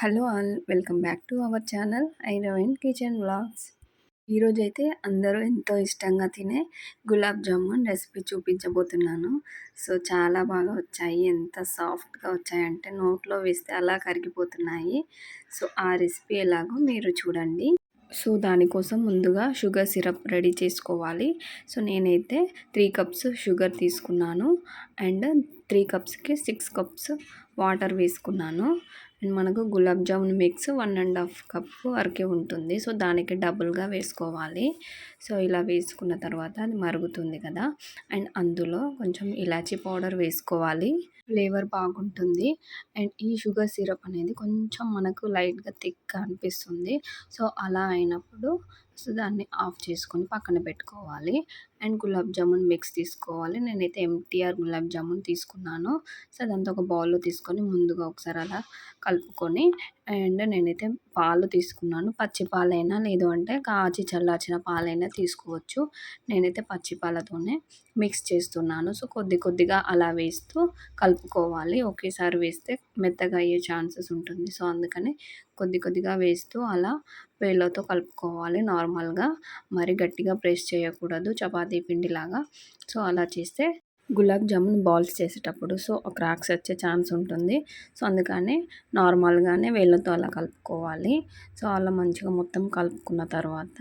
Hello all welcome back to our channel ఐరోయిన్ kitchen vlogs. ఈరోజైతే అందరూ ఎంతో ఇష్టంగా తినే గులాబ్ జామున్ రెసిపీ చూపించబోతున్నాను. సో చాలా బాగా వచ్చాయి. ఎంత సాఫ్ట్గా వచ్చాయంటే నోట్లో వేస్తే అలా కరిగిపోతున్నాయి. సో ఆ రెసిపీ ఎలాగో మీరు చూడండి. సో దానికోసం ముందుగా షుగర్ సిరప్ రెడీ చేసుకోవాలి. సో నేనైతే త్రీ కప్స్ షుగర్ తీసుకున్నాను. అండ్ త్రీ కప్స్కి సిక్స్ కప్స్ వాటర్ వేసుకున్నాను. అండ్ మనకు gulab jamun mix one and half cup వరకే ఉంటుంది. సో దానికి డబుల్గా వేసుకోవాలి. సో ఇలా వేసుకున్న తర్వాత అది మరుగుతుంది కదా. అండ్ అందులో కొంచెం ఇలాచీ పౌడర్ వేసుకోవాలి. ఫ్లేవర్ బాగుంటుంది. అండ్ ఈ షుగర్ సిరప్ అనేది కొంచెం మనకు లైట్గా థిక్గా అనిపిస్తుంది. సో అలా అయినప్పుడు సో దాన్ని ఆఫ్ చేసుకొని పక్కన పెట్టుకోవాలి. అండ్ గులాబ్ జామున్ మిక్స్ తీసుకోవాలి. నేనైతే ఎంటీఆర్ గులాబ్ జామున్ తీసుకున్నాను. సో అదంతా ఒక బౌల్లో తీసుకొని ముందుగా ఒకసారి అలా కలుపుకొని అండ్ నేనైతే పాలు తీసుకున్నాను. పచ్చి పాలైనా లేదు అంటే కాచి చల్లార్చిన పాలైనా తీసుకోవచ్చు. నేనైతే పచ్చి పాలతోనే మిక్స్ చేస్తున్నాను. సో కొద్ది కొద్దిగా అలా వేస్తూ కలుపుకోవాలి. ఒకేసారి వేస్తే మెత్తగా అయ్యే ఛాన్సెస్ ఉంటుంది. సో అందుకని కొద్ది కొద్దిగా వేస్తూ అలా వేళ్ళతో కలుపుకోవాలి. నార్మల్గా మరి గట్టిగా ప్రెస్ చేయకూడదు. చపాతీ పిండిలాగా. సో అలా చేస్తే గులాబ్ జామున్ బాల్స్ చేసేటప్పుడు సో క్రాక్స్ వచ్చే ఛాన్స్ ఉంటుంది. సో అందుకని నార్మల్గానే వేళ్ళతో అలా కలుపుకోవాలి. సో అలా మంచిగా మొత్తం కలుపుకున్న తర్వాత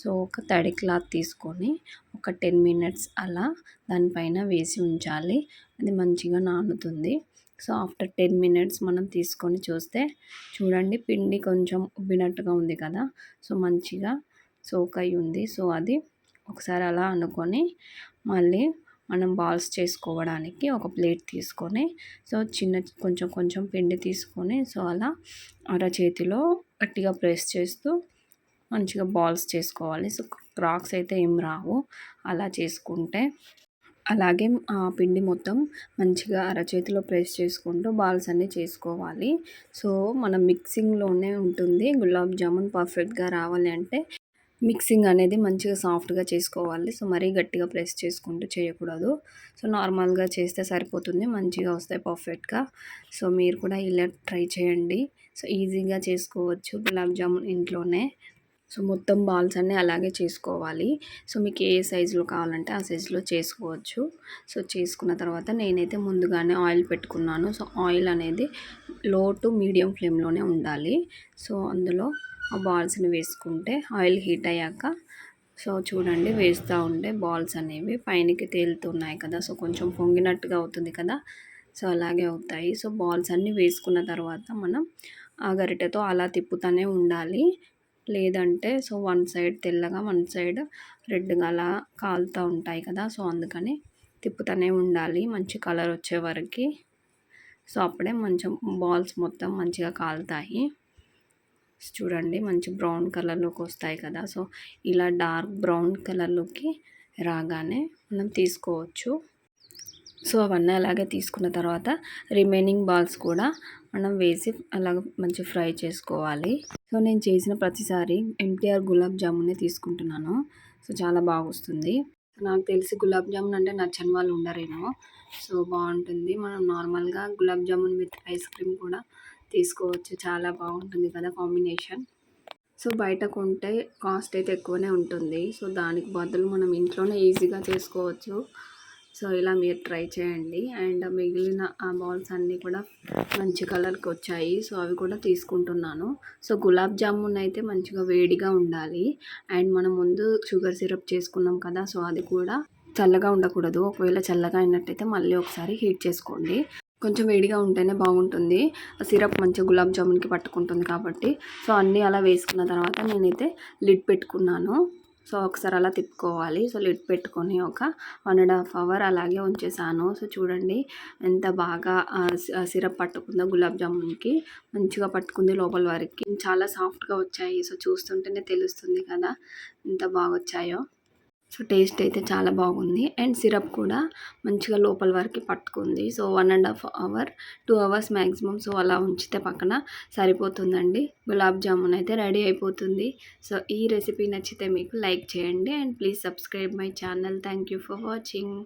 సో ఒక తడి క్లాత్ తీసుకొని ఒక టెన్ మినిట్స్ అలా దానిపైన వేసి ఉంచాలి. అది మంచిగా నానుతుంది. సో ఆఫ్టర్ టెన్ మినిట్స్ మనం తీసుకొని చూస్తే చూడండి పిండి కొంచెం ఉబ్బినట్టుగా ఉంది కదా. సో మంచిగా సోక్ అయి ఉంది. సో అది ఒకసారి అలా అనుకొని మళ్ళీ మనం బాల్స్ చేసుకోవడానికి ఒక ప్లేట్ తీసుకొని సో చిన్న కొంచెం కొంచెం పిండి తీసుకొని సో అలా అరచేతిలో గట్టిగా ప్రెస్ చేస్తూ మంచిగా బాల్స్ చేసుకోవాలి. సో క్రాక్స్ అయితే ఏం రావు. అలా చేసుకుంటే అలాగే ఆ పిండి మొత్తం మంచిగా అరచేతిలో ప్రెస్ చేసుకుంటూ బాల్స్ అన్నీ చేసుకోవాలి. సో మన మిక్సింగ్లోనే ఉంటుంది. గులాబ్ జామున్ పర్ఫెక్ట్గా రావాలి అంటే మిక్సింగ్ అనేది మంచిగా సాఫ్ట్గా చేసుకోవాలి. సో మరీ గట్టిగా ప్రెస్ చేసుకుంటూ చేయకూడదు. సో నార్మల్గా చేస్తే సరిపోతుంది. మంచిగా వస్తాయి పర్ఫెక్ట్గా. సో మీరు కూడా ఇలా ట్రై చేయండి. సో ఈజీగా చేసుకోవచ్చు. గులాబ్ జామున్ ఇంట్లోనే. సో మొత్తం బాల్స్ అన్నీ అలాగే చేసుకోవాలి. సో మీకు ఏ సైజులో కావాలంటే ఆ సైజులో చేసుకోవచ్చు. సో చేసుకున్న తర్వాత నేనైతే ముందుగానే ఆయిల్ పెట్టుకున్నాను. సో ఆయిల్ అనేది లో టు మీడియం ఫ్లేమ్లోనే ఉండాలి. సో అందులో ఆ బాల్స్ని వేసుకుంటే ఆయిల్ హీట్ అయ్యాక సో చూడండి వేస్తూ ఉంటే బాల్స్ అనేవి పైనకి తేలుతున్నాయి కదా. సో కొంచెం పొంగినట్టుగా అవుతుంది కదా. సో అలాగే అవుతాయి. సో బాల్స్ అన్నీ వేసుకున్న తర్వాత మనం ఆ గరిటెతో అలా తిప్పుతూనే ఉండాలి. లేదంటే సో వన్ సైడ్ తెల్లగా వన్ సైడ్ రెడ్గా అలా కాలుతూ ఉంటాయి కదా సో అందుకని తిప్పుతూనే ఉండాలి. మంచి కలర్ వచ్చే వరకు. సో అప్పుడే మంచి బాల్స్ మొత్తం మంచిగా కాలుతాయి. చూడండి మంచి బ్రౌన్ కలర్లోకి వస్తాయి కదా సో ఇలా డార్క్ బ్రౌన్ కలర్లోకి రాగానే మనం తీసుకోవచ్చు. సో అవన్నీ అలాగే తీసుకున్న తర్వాత రిమైనింగ్ బాల్స్ కూడా మనం వేసి అలాగ మంచి ఫ్రై చేసుకోవాలి. సో నేను చేసిన ప్రతిసారి ఎంటీఆర్ గులాబ్ జామునే తీసుకుంటున్నాను. సో చాలా బాగా వస్తుంది నాకు తెలిసి గులాబ్ జామున్ అంటే నచ్చని వాళ్ళు ఉండరేమో. సో బాగుంటుంది. మనం నార్మల్గా gulab jamun with ice cream కూడా తీసుకోవచ్చు. చాలా బాగుంటుంది కదా కాంబినేషన్. సో బయట కొంటే కాస్ట్ అయితే ఎక్కువనే ఉంటుంది. సో దానికి బదులు మనం ఇంట్లోనే ఈజీగా చేసుకోవచ్చు. సో ఇలా మీరు ట్రై చేయండి. అండ్ మిగిలిన ఆ బాల్స్ అన్నీ కూడా మంచి కలర్కి వచ్చాయి. సో అవి కూడా తీసుకుంటున్నాను. సో గులాబ్ జామున్ అయితే మంచిగా వేడిగా ఉండాలి. అండ్ మనం ముందు షుగర్ సిరప్ చేసుకున్నాం కదా సో అది కూడా చల్లగా ఉండకూడదు. ఒకవేళ చల్లగా అయినట్టయితే మళ్ళీ ఒకసారి హీట్ చేసుకోండి. కొంచెం వేడిగా ఉంటేనే బాగుంటుంది. సిరప్ మంచిగా గులాబ్ జామున్కి పట్టుకుంటుంది కాబట్టి. సో అన్నీ అలా వేసుకున్న తర్వాత నేనైతే లిడ్ పెట్టుకున్నాను. సో ఒకసారి అలా తిప్పుకోవాలి. సో లిడ్ పెట్టుకొని ఒక వన్ అండ్ హాఫ్ అవర్ అలాగే ఉంచేసాను. సో చూడండి ఎంత బాగా సిరప్ పట్టుకుందో గులాబ్ జామున్కి మంచిగా పట్టుకుంది లోపల వరకు. చాలా సాఫ్ట్గా వచ్చాయి. సో చూస్తుంటేనే తెలుస్తుంది కదా ఎంత బాగా వచ్చాయో సో టేస్ట్ అయితే చాలా బాగుంది. అండ్ సిరప్ కూడా మంచిగా లోపల వరకు పట్టుకుంది. So one and half hour two hours maximum so అలా ఉంచితే పక్కన సరిపోతుందండి. గులాబ్ జామున్ అయితే రెడీ అయిపోతుంది. సో ఈ రెసిపీ నచ్చితే మీకు లైక్ చేయండి. And please subscribe my channel. Thank you for watching.